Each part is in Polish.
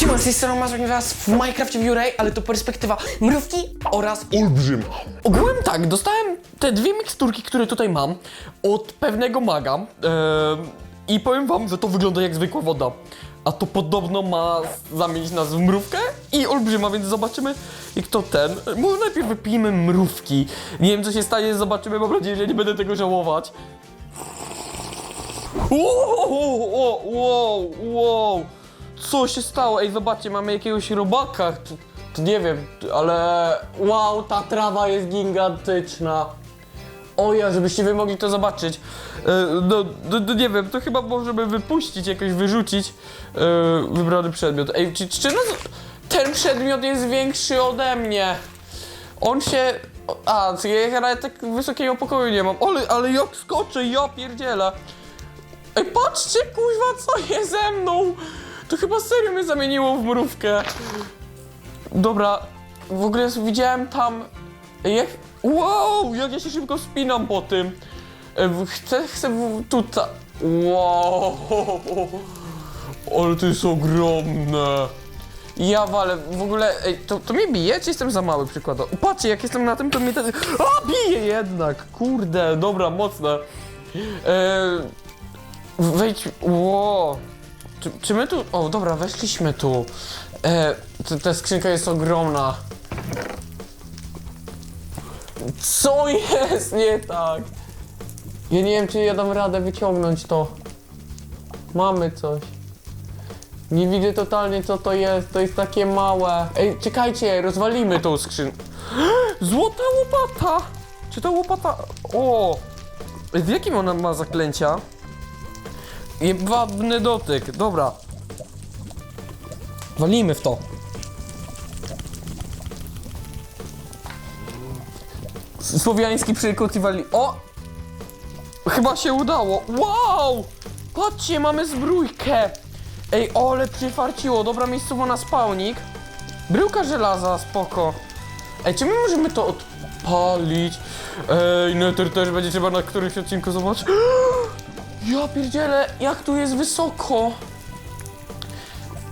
Siema, z tej strony Mazur was w Minecraft Blu-ray, ale to perspektywa mrówki oraz Olbrzym. Ogółem tak, dostałem te dwie miksturki, które tutaj mam od pewnego maga i powiem wam, że to wygląda jak zwykła woda. A to podobno ma zamienić nas w mrówkę i olbrzyma, więc zobaczymy jak to ten. Może najpierw wypijmy mrówki. Nie wiem co się stanie, zobaczymy, mam nadzieję, że nie będę tego żałować. Wow, wow, wow, wow. Co się stało? Ej, zobaczcie, mamy jakiegoś robaka. To, to nie wiem, ale wow, ta trawa jest gigantyczna. O ja, żebyście wy mogli to zobaczyć. E, no, no, no nie wiem, to chyba możemy wypuścić, jakoś wyrzucić e, wybrany przedmiot. Ej, czy, czy no, ten przedmiot jest większy ode mnie? On się... A, ja tak wysokiego pokoju nie mam. Ale, ale jak skoczę, ja pierdzielę. Ej, patrzcie, kuźwa, co jest ze mną? To chyba serio mnie zamieniło w mrówkę. Dobra, w ogóle widziałem tam... Jak... Wow, jak ja się szybko wspinam po tym. E, Chcę, chcę tutaj... Wow, ale to jest ogromne. Ja walę, w ogóle, ej, to, to mnie bije, czy jestem za mały przykładowo? Patrzcie, jak jestem na tym, to mnie też... A, bije jednak, kurde, dobra, mocne. E, Wejdź. Ło. Czy, czy my tu. O, dobra, weszliśmy tu. E, ta skrzynka jest ogromna. Co jest nie tak? Ja nie wiem, czy ja dam radę wyciągnąć to. Mamy coś. Nie widzę totalnie, co to jest. To jest takie małe. Ej, czekajcie, rozwalimy tą skrzynkę. Złota łopata! Czy ta łopata. O! W jakim ona ma zaklęcia? Jebabny dotyk, dobra. Walimy w to. Słowiański przykład i wali... O! Chyba się udało. Wow! Patrzcie, mamy zbrójkę. Ej, ole przyfarciło. Dobra miejscowo na spawnik. Bryłka żelaza, spoko. Ej, czy my możemy to odpalić? Ej, Nether też będzie trzeba na którymś odcinku zobaczyć. Ja pierdzielę, jak tu jest wysoko!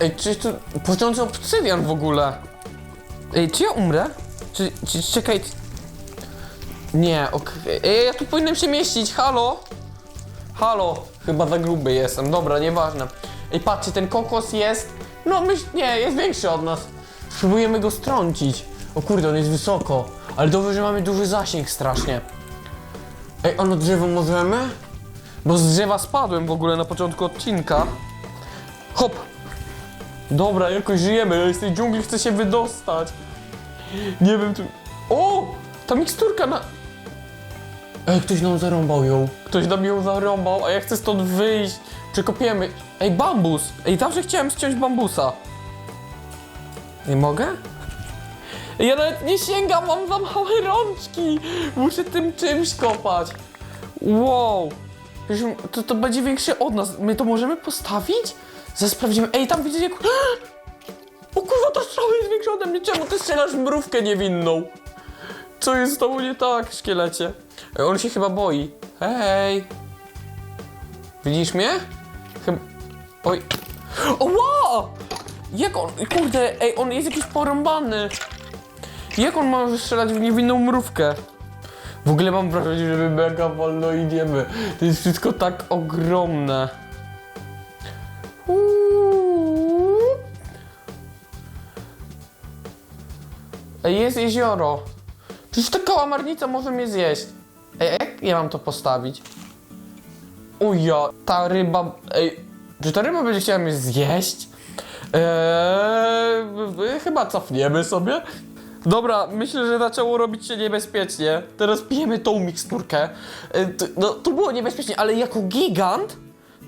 Ej, czy tu... Płaczący obsydian w ogóle! Ej, czy ja umrę? Czy... czy czekaj... Nie, okej. Ej, ja tu powinienem się mieścić, halo? Halo? Chyba za gruby jestem, dobra, nieważne. Ej, patrzcie, ten kokos jest... No, myśl... nie, jest większy od nas. Spróbujemy go strącić. O kurde, on jest wysoko. Ale dobrze, że mamy duży zasięg strasznie. Ej, ono drzewo możemy? Bo z drzewa spadłem w ogóle na początku odcinka. Hop! Dobra, jakoś żyjemy. Ja z tej dżungli chcę się wydostać. Nie wiem, tu... O! Ta miksturka na... Ej, ktoś nam zarąbał ją. Ktoś nam ją zarąbał, a ja chcę stąd wyjść. Przekopiemy. Ej, bambus! Ej, zawsze chciałem ściąć bambusa. Nie mogę? Ja nawet nie sięgam, mam za małe rączki. Muszę tym czymś kopać. Wow. To, to będzie większe od nas. My to możemy postawić? Zaraz sprawdzimy. Ej, tam widzę jak... O kurwa, ta strzała jest większa ode mnie. Czemu ty strzelasz w mrówkę niewinną? Co jest z tobą nie tak, szkielecie? Ej, on się chyba boi. Hej. Widzisz mnie? Chyba... Oj. O, wow! Jak on... Kurde, ej, on jest jakiś porąbany. Jak on może strzelać w niewinną mrówkę? W ogóle mam wrażenie, że mega wolno idziemy. To jest wszystko tak ogromne. Ej, jest jezioro. Przecież ta kałamarnica może mnie zjeść. Ej, jak ja mam to postawić? Uja, ta ryba... Ej, czy ta ryba będzie chciała mnie zjeść? Eee, chyba cofniemy sobie. Dobra, myślę, że zaczęło robić się niebezpiecznie. Teraz pijemy tą miksturkę. To, no, to było niebezpiecznie, ale jako gigant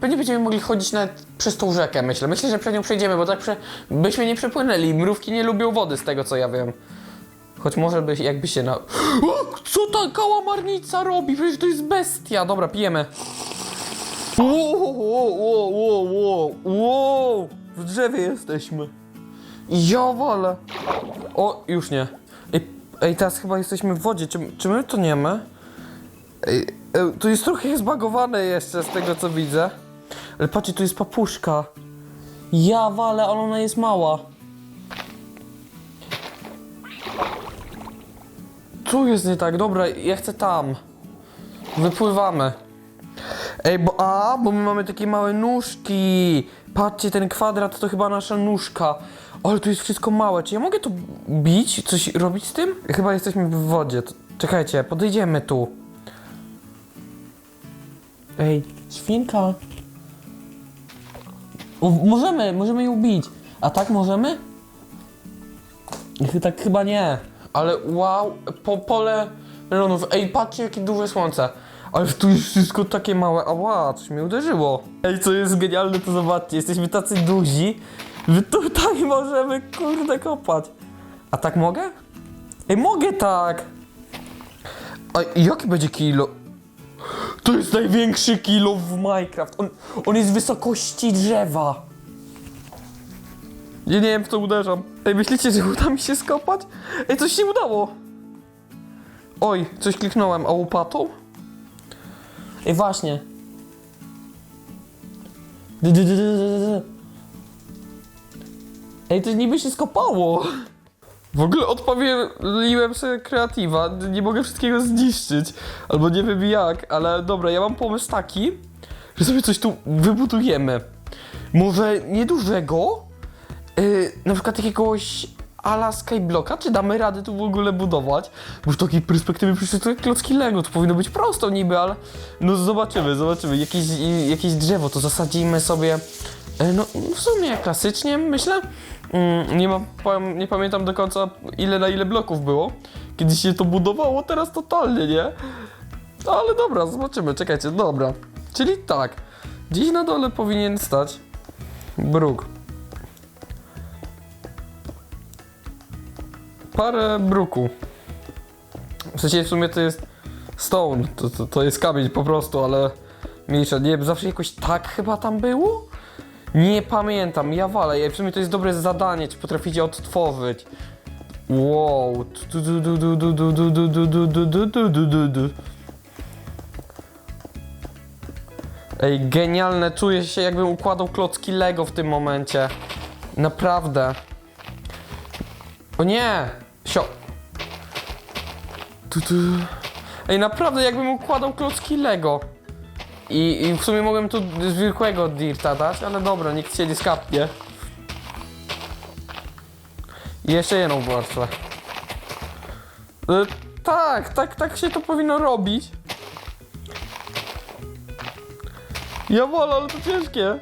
pewnie będziemy mogli chodzić nawet przez tą rzekę, myślę. Myślę, że przez nią przejdziemy, bo tak prze, byśmy nie przepłynęli. Mrówki nie lubią wody, z tego co ja wiem. Choć może by, jakby się na... O, co ta kałamarnica robi? Przecież to jest bestia. Dobra, pijemy. Wow, wow, wow, wow, wow, wow. W drzewie jesteśmy. Ja wolę. O, już nie. Ej, ej teraz chyba jesteśmy w wodzie. Czy, czy my toniemy? Ej, ej, tu jest trochę zbagowane jeszcze z tego co widzę. Ale patrzcie, tu jest papuszka. Ja walę, ale ona jest mała. Tu jest nie tak, dobra, ja chcę tam. Wypływamy. Ej, bo a, bo my mamy takie małe nóżki. Patrzcie, ten kwadrat to chyba nasza nóżka. Ale tu jest wszystko małe. Czy ja mogę tu bić? Coś robić z tym? Chyba jesteśmy w wodzie. Czekajcie, podejdziemy tu. Ej, świnka. Możemy, możemy ją bić. A tak możemy? Tak chyba nie. Ale wow, po, pole melonów. Ej, patrzcie jakie duże słońce. Ale tu jest wszystko takie małe. Ała, coś mnie uderzyło. Ej, co jest genialne, to zobaczcie. Jesteśmy tacy duzi, tutaj możemy, kurde, kopać. A tak mogę? Ej, mogę tak. A jaki będzie kilo? To jest największy kilo w Minecraft. On, on jest wysokości drzewa. Ja nie wiem w co uderzam. Ej, myślicie, że uda mi się skopać? Ej, coś się udało. Oj, coś kliknąłem, a łopatą? Ej, właśnie. Ej, to niby się skopało. W ogóle odpaliłem sobie kreatywa, nie mogę wszystkiego zniszczyć, albo nie wiem jak, ale dobra, ja mam pomysł taki, że sobie coś tu wybudujemy. Może niedużego, yy, na przykład jakiegoś ala skyblocka, czy damy radę tu w ogóle budować? Bo z takiej perspektywy przecież to klocki Lego, to powinno być prosto niby, ale no zobaczymy, zobaczymy. Jakieś, jakieś drzewo to zasadzimy sobie, yy, no w sumie klasycznie myślę. Mm, nie, powiem- nie pamiętam do końca ile na ile bloków było. Kiedyś się to budowało, teraz totalnie nie. Ale dobra, zobaczymy, czekajcie, dobra. Czyli tak, gdzieś na dole powinien stać bruk. Parę bruku. W sensie w sumie to jest stone, to, to, to jest kamień po prostu, ale mniejsza. Nie wiem, zawsze jakoś tak chyba tam było? Nie pamiętam, ja walę, ja, przynajmniej to jest dobre zadanie, czy potraficie odtworzyć. Wow. Ej, genialne, czuję się jakbym układał klocki Lego w tym momencie. Naprawdę. O nie! Sio. Ej, naprawdę jakbym układał klocki Lego. I, I w sumie mogłem tu zwykłego dirta dać, ale dobra, nikt się nie skapnie. I jeszcze jedną warstwę. E, tak, tak, tak się to powinno robić. Ja wolę, ale to ciężkie.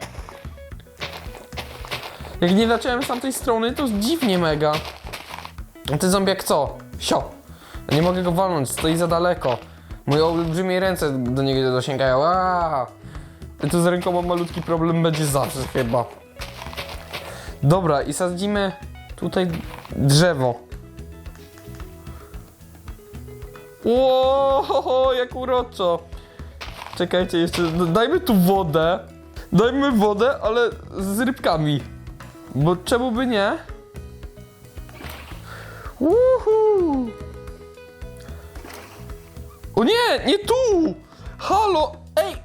Jak nie zacząłem z tamtej strony, to jest dziwnie mega. A ty zombiak co? Sio. Nie mogę go walnąć, stoi za daleko. Moje olbrzymie ręce do niego dosięgają. Aaa! I tu z ręką malutki problem będzie zawsze chyba. Dobra, i sadzimy tutaj drzewo. Ło, jak uroczo. Czekajcie, jeszcze dajmy tu wodę. Dajmy wodę, ale z rybkami. Bo czemu by nie? Uhu. O nie, nie tu! Halo, ej!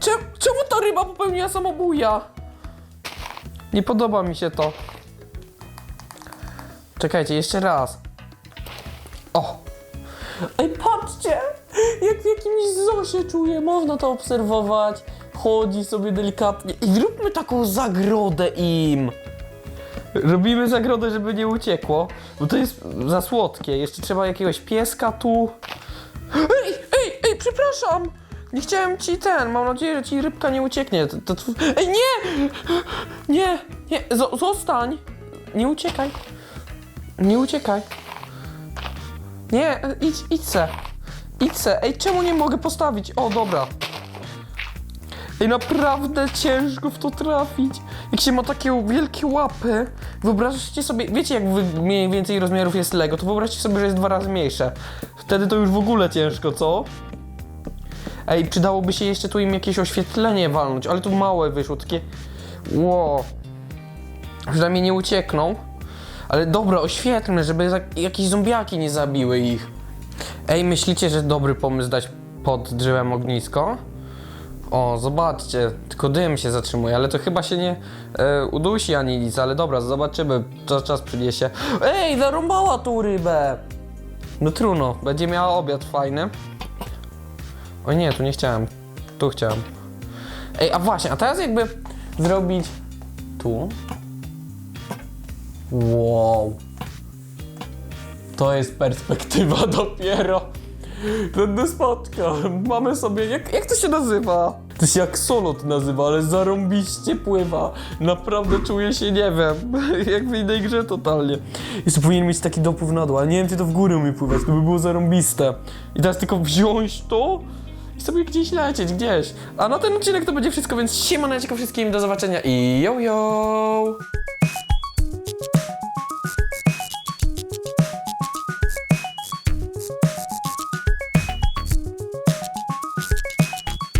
Czemu, czemu ta ryba popełniła samobuja? Nie podoba mi się to. Czekajcie, jeszcze raz. O! Ej, patrzcie! Jak w jakimś zoo się czuje, można to obserwować. Chodzi sobie delikatnie. I zróbmy taką zagrodę im. Robimy zagrodę, żeby nie uciekło, bo to jest za słodkie. Jeszcze trzeba jakiegoś pieska tu. Ej, ej, ej, przepraszam! Nie chciałem ci ten, mam nadzieję, że ci rybka nie ucieknie. To, to, ej, nie! Nie, nie, zo- zostań! Nie uciekaj. Nie uciekaj. Nie, idź, idź se. Idź se. Ej, czemu nie mogę postawić? O, dobra. Ej, naprawdę ciężko w to trafić. Się ma takie wielkie łapy, wyobraźcie sobie, wiecie jak mniej więcej rozmiarów jest Lego, to wyobraźcie sobie, że jest dwa razy mniejsze. Wtedy to już w ogóle ciężko, co? Ej, przydałoby się jeszcze tu im jakieś oświetlenie walnąć, ale tu małe wyszło, takie... Ło. Przynajmniej nie uciekną. Ale dobra, oświetlmy, żeby jakieś zombiaki nie zabiły ich. Ej, myślicie, że dobry pomysł dać pod drzewem ognisko? O, zobaczcie, tylko dym się zatrzymuje, ale to chyba się nie e, udusi ani nic, ale dobra, zobaczymy, to czas przyniesie. Ej, zarąbała tą rybę! No trudno, będzie miała obiad fajny. O nie, tu nie chciałem, tu chciałem. Ej, a właśnie, a teraz jakby zrobić tu. Wow. To jest perspektywa dopiero. Ten spotka. Mamy sobie. Jak, jak to się nazywa? To się jak solot nazywa, ale zarąbiście pływa. Naprawdę czuję się, nie wiem, jak w innej grze totalnie. Jeszcze powinien mieć taki dopływ na dół, ale nie wiem, czy to w górę umie pływać, to by było zarąbiste. I teraz tylko wziąć to i sobie gdzieś lecieć, gdzieś. A na ten odcinek to będzie wszystko, więc siema, wszystkim, do zobaczenia i yo yo!